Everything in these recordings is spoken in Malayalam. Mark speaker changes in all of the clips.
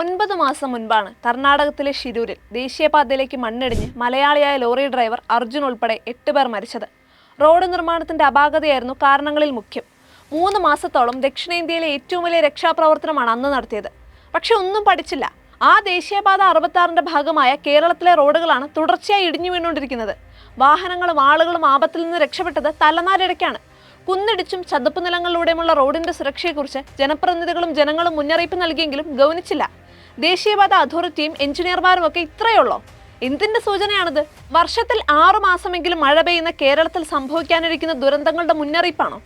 Speaker 1: ഒൻപത് മാസം മുൻപാണ് കർണാടകത്തിലെ ഷിരൂരിൽ ദേശീയപാതയിലേക്ക് മണ്ണിടിഞ്ഞ് മലയാളിയായ ലോറി ഡ്രൈവർ അർജുൻ ഉൾപ്പെടെ എട്ട് പേർ മരിച്ചത്. റോഡ് നിർമ്മാണത്തിന്റെ അപാകതയായിരുന്നു കാരണങ്ങളിൽ മുഖ്യം. മൂന്ന് മാസത്തോളം ദക്ഷിണേന്ത്യയിലെ ഏറ്റവും വലിയ രക്ഷാപ്രവർത്തനമാണ് അന്ന് നടത്തിയത്. പക്ഷെ ഒന്നും പഠിച്ചില്ല. ആ ദേശീയപാത അറുപത്താറിന്റെ ഭാഗമായ കേരളത്തിലെ റോഡുകളാണ് തുടർച്ചയായി ഇടിഞ്ഞു വീണുകൊണ്ടിരിക്കുന്നത്. വാഹനങ്ങളും ആളുകളും ആപത്തിൽ നിന്ന് രക്ഷപ്പെട്ടത് തലനാരിടയ്ക്കാണ് കുന്നിടിച്ചും ചതുപ്പ് നിലങ്ങളിലൂടെയുമുള്ള റോഡിന്റെ സുരക്ഷയെക്കുറിച്ച് ജനപ്രതിനിധികളും ജനങ്ങളും മുന്നറിയിപ്പ് നൽകിയെങ്കിലും ഗൗനിച്ചില്ല. ദേശീയപാത അതോറിറ്റിയും എഞ്ചിനീയർമാരും ഒക്കെ ഇത്രയുള്ളോ? എന്തിന്റെ സൂചനയാണിത്? വർഷത്തിൽ ആറു മാസമെങ്കിലും മഴ പെയ്യുന്ന കേരളത്തിൽ സംഭവിക്കാനിരിക്കുന്ന ദുരന്തങ്ങളുടെ മുന്നറിയിപ്പാണോ?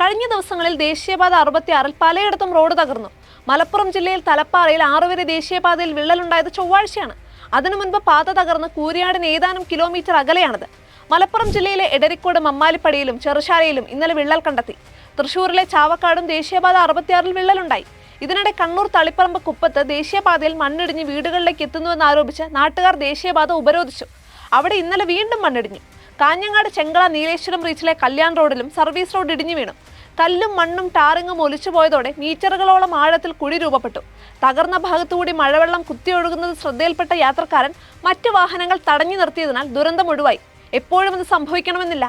Speaker 1: കഴിഞ്ഞ ദിവസങ്ങളിൽ ദേശീയപാത അറുപത്തിയാറിൽ പലയിടത്തും റോഡ് തകർന്നു. മലപ്പുറം ജില്ലയിൽ തലപ്പാറയിൽ ആറുവരെ ദേശീയപാതയിൽ വിള്ളലുണ്ടായത് ചൊവ്വാഴ്ചയാണ്. അതിനു മുൻപ് പാത തകർന്ന് കൂരിയാടിന് ഏതാനും കിലോമീറ്റർ അകലെയാണിത്. മലപ്പുറം ജില്ലയിലെ എടരിക്കോട് മമ്മാലിപ്പടിയിലും ചെറുശാലയിലും ഇന്നലെ വിള്ളൽ കണ്ടെത്തി. തൃശൂരിലെ ചാവക്കാടും ദേശീയപാത അറുപത്തിയാറിൽ വിള്ളലുണ്ടായി. ഇതിനിടെ കണ്ണൂർ തളിപ്പറമ്പ് കുപ്പത്ത് ദേശീയപാതയിൽ മണ്ണിടിഞ്ഞ് വീടുകളിലേക്ക് എത്തുന്നുവെന്ന് ആരോപിച്ച് നാട്ടുകാർ ദേശീയപാത ഉപരോധിച്ചു. അവിടെ ഇന്നലെ വീണ്ടും മണ്ണിടിഞ്ഞു. കാഞ്ഞങ്ങാട് ചെങ്കള നീലേശ്വരം റീച്ചിലെ കല്യാൺ റോഡിലും സർവീസ് റോഡ് ഇടിഞ്ഞു വീണു. കല്ലും മണ്ണും ടാറിങ്ങും ഒലിച്ചു പോയതോടെ മീറ്ററുകളോളം ആഴത്തിൽ കുഴി രൂപപ്പെട്ടു. തകർന്ന ഭാഗത്തുകൂടി മഴവെള്ളം കുത്തിയൊഴുകുന്നത് ശ്രദ്ധയിൽപ്പെട്ട യാത്രക്കാരൻ മറ്റു വാഹനങ്ങൾ തടഞ്ഞു നിർത്തിയതിനാൽ ദുരന്തം ഒഴിവായി. എപ്പോഴും ഇത് സംഭവിക്കണമെന്നില്ല.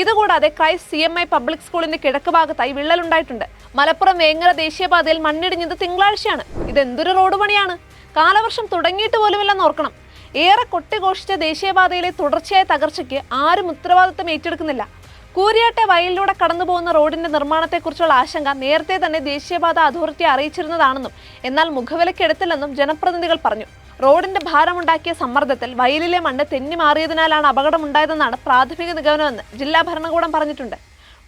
Speaker 1: ഇതുകൂടാതെ Christ C M I public സ്കൂളിന്റെ കിഴക്ക് ഭാഗത്തായി വിള്ളലുണ്ടായിട്ടുണ്ട്. മലപ്പുറം വേങ്ങര ദേശീയപാതയിൽ മണ്ണിടിഞ്ഞത് തിങ്കളാഴ്ചയാണ്. ഇതെന്തൊരു റോഡ് പണിയാണ്? കാലവർഷം തുടങ്ങിയിട്ട് പോലുമില്ലെന്ന് ഓർക്കണം. ഏറെ കൊട്ടിഘോഷിച്ച ദേശീയപാതയിലെ തുടർച്ചയായ തകർച്ചയ്ക്ക് ആരും ഉത്തരവാദിത്തം ഏറ്റെടുക്കുന്നില്ല. കൂരിയാട്ടെ വയലിലൂടെ കടന്നു പോകുന്ന റോഡിന്റെ നിർമ്മാണത്തെക്കുറിച്ചുള്ള ആശങ്ക നേരത്തെ തന്നെ ദേശീയപാത അതോറിറ്റി അറിയിച്ചിരുന്നതാണെന്നും എന്നാൽ മുഖവിലക്കെടുത്തില്ലെന്നും ജനപ്രതിനിധികൾ പറഞ്ഞു. റോഡിന്റെ ഭാരമുണ്ടാക്കിയ സമ്മർദ്ദത്തിൽ വയലിലെ മണ്ണ് തെന്നി മാറിയതിനാലാണ് അപകടമുണ്ടായതെന്നാണ് പ്രാഥമിക നിഗമനമെന്ന് ജില്ലാ ഭരണകൂടം പറഞ്ഞിട്ടുണ്ട്.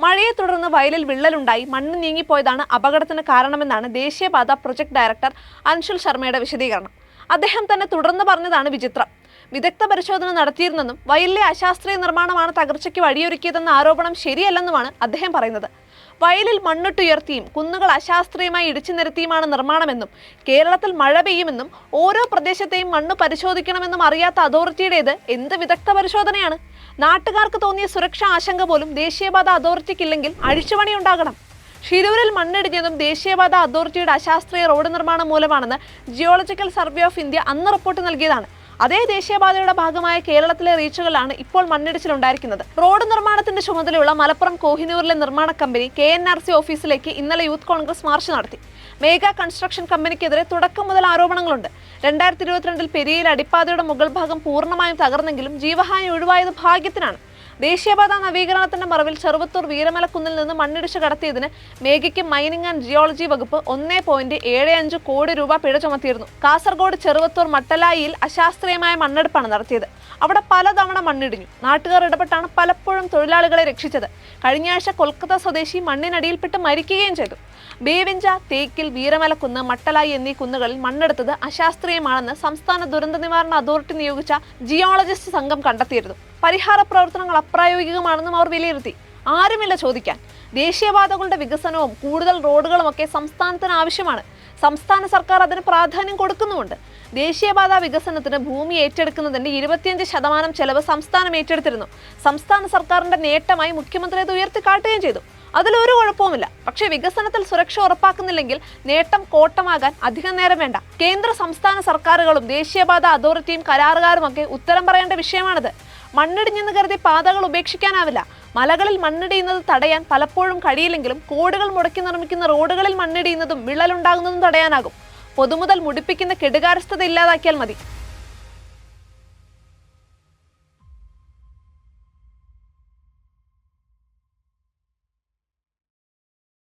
Speaker 1: മഴയെ തുടർന്ന് വയലിൽ വിള്ളലുണ്ടായി. മണ്ണ് നീങ്ങിപ്പോയതാണ് അപകടത്തിന് കാരണമെന്നാണ് ദേശീയപാത പ്രൊജക്ട് ഡയറക്ടർ അൻഷുൽ ശർമ്മയുടെ വിശദീകരണം. അദ്ദേഹം തന്നെ തുടർന്ന് പറഞ്ഞതാണ് വിചിത്രം. വിദഗ്ധ പരിശോധന നടത്തിയിരുന്നെന്നും വയലിലെ അശാസ്ത്രീയ നിർമ്മാണമാണ് തകർച്ചയ്ക്ക് വഴിയൊരുക്കിയതെന്ന ആരോപണം ശരിയല്ലെന്നുമാണ് അദ്ദേഹം പറയുന്നത്. വയലിൽ മണ്ണിട്ടുയർത്തിയും കുന്നുകൾ അശാസ്ത്രീയമായി ഇടിച്ചു നിരത്തിയുമാണ് നിർമ്മാണമെന്നും കേരളത്തിൽ മഴ പെയ്യുമെന്നും ഓരോ പ്രദേശത്തെയും മണ്ണ് പരിശോധിക്കണമെന്നും അറിയാത്ത അതോറിറ്റിയുടേത് എന്ത് വിദഗ്ധ പരിശോധനയാണ്? നാട്ടുകാർക്ക് തോന്നിയ സുരക്ഷാ ആശങ്ക പോലും ദേശീയപാത അതോറിറ്റിക്കില്ലെങ്കിൽ അഴിച്ചുപണി ഉണ്ടാകണം ഷിരൂരിൽ മണ്ണിടിഞ്ഞതും ദേശീയപാത അതോറിറ്റിയുടെ അശാസ്ത്രീയ റോഡ് നിർമ്മാണം മൂലമാണെന്ന് ജിയോളജിക്കൽ സർവേ ഓഫ് ഇന്ത്യ അന്ന് റിപ്പോർട്ട് നൽകിയതാണ്. അതേ ദേശീയപാതയുടെ ഭാഗമായ കേരളത്തിലെ റീച്ചുകളിലാണ് ഇപ്പോൾ മണ്ണിടിച്ചിലുണ്ടായിരിക്കുന്നത്. റോഡ് നിർമ്മാണത്തിന്റെ ചുമതലയുള്ള മലപ്പുറം കോഹിനൂരിലെ നിർമ്മാണ company K N R C ഓഫീസിലേക്ക് ഇന്നലെ യൂത്ത് കോൺഗ്രസ് മാർച്ച് നടത്തി. മേഘ കൺസ്ട്രക്ഷൻ കമ്പനിക്കെതിരെ തുടക്കം മുതൽ ആരോപണങ്ങളുണ്ട്. രണ്ടായിരത്തി ഇരുപത്തിരണ്ടിൽ പെരിയയിൽ അടിപ്പാതയുടെ മുകൾ ഭാഗം പൂർണമായും തകർന്നെങ്കിലും ജീവഹാനി ഒഴിവായത് ഭാഗ്യത്തിനാണ്. ദേശീയപാത നവീകരണത്തിന്റെ മറവിൽ ചെറുവത്തൂർ വീരമലക്കുന്നിൽ നിന്ന് മണ്ണിടിച്ച് കടത്തിയതിന് മേഘയ്ക്ക് മൈനിങ് ആൻഡ് ജിയോളജി വകുപ്പ് ഒന്നേ പോയിന്റ് ഏഴ് അഞ്ച് കോടി രൂപ പിഴ ചുമത്തിയിരുന്നു. കാസർഗോഡ് ചെറുവത്തൂർ മട്ടലായിയിൽ അശാസ്ത്രീയമായ മണ്ണെടുപ്പാണ് നടത്തിയത്. അവിടെ പലതവണ മണ്ണിടിഞ്ഞു. നാട്ടുകാർ ഇടപെട്ടാണ് പലപ്പോഴും തൊഴിലാളികളെ രക്ഷിച്ചത്. കഴിഞ്ഞ ആഴ്ച കൊൽക്കത്ത സ്വദേശി മണ്ണിനടിയിൽപ്പെട്ട് മരിക്കുകയും ചെയ്തു. ബേവിഞ്ച തേക്കിൽ വീരമലക്കുന്ന് മട്ടലായി എന്നീ കുന്നുകളിൽ മണ്ണെടുത്തത് അശാസ്ത്രീയമാണെന്ന് സംസ്ഥാന ദുരന്ത നിവാരണ അതോറിറ്റി നിയോഗിച്ച ജിയോളജിസ്റ്റ് സംഘം കണ്ടെത്തിയിരുന്നു. പരിഹാര പ്രവർത്തനങ്ങൾ അപ്രായോഗികമാണെന്നും അവർ വിലയിരുത്തി. ആരുമില്ല ചോദിക്കാൻ. ദേശീയപാതകളുടെ വികസനവും കൂടുതൽ റോഡുകളും ഒക്കെ സംസ്ഥാനത്തിന് ആവശ്യമാണ്. സംസ്ഥാന സർക്കാർ അതിന് പ്രാധാന്യം കൊടുക്കുന്നുമുണ്ട്. ദേശീയപാത വികസനത്തിന് ഭൂമി ഏറ്റെടുക്കുന്നതിന്റെ ഇരുപത്തിയഞ്ച് ശതമാനം ചെലവ് സംസ്ഥാനം ഏറ്റെടുത്തിരുന്നു. സംസ്ഥാന സർക്കാരിന്റെ നേട്ടമായി മുഖ്യമന്ത്രി അത് ഉയർത്തിക്കാട്ടുകയും ചെയ്തു. അതിലൊരു കുഴപ്പവുമില്ല. പക്ഷേ വികസനത്തിൽ സുരക്ഷ ഉറപ്പാക്കുന്നില്ലെങ്കിൽ നേട്ടം കോട്ടമാകാൻ അധികം നേരം വേണ്ട. കേന്ദ്ര സംസ്ഥാന സർക്കാരുകളും ദേശീയപാത അതോറിറ്റിയും കരാറുകാരുമൊക്കെ ഉത്തരം പറയേണ്ട വിഷയമാണിത്. മണ്ണിടിഞ്ഞെന്ന് കരുതി പാതകൾ ഉപേക്ഷിക്കാനാവില്ല. മലകളിൽ മണ്ണിടിയുന്നത് തടയാൻ പലപ്പോഴും കഴിയില്ലെങ്കിലും കോടുകൾ മുടക്കി നിർമ്മിക്കുന്ന റോഡുകളിൽ മണ്ണിടിയുന്നതും വിള്ളലുണ്ടാകുന്നതും തടയാനാകും. പൊതുമുതൽ മുടിപ്പിക്കുന്ന കെടുകാരസ്ഥത ഇല്ലാതാക്കിയാൽ മതി.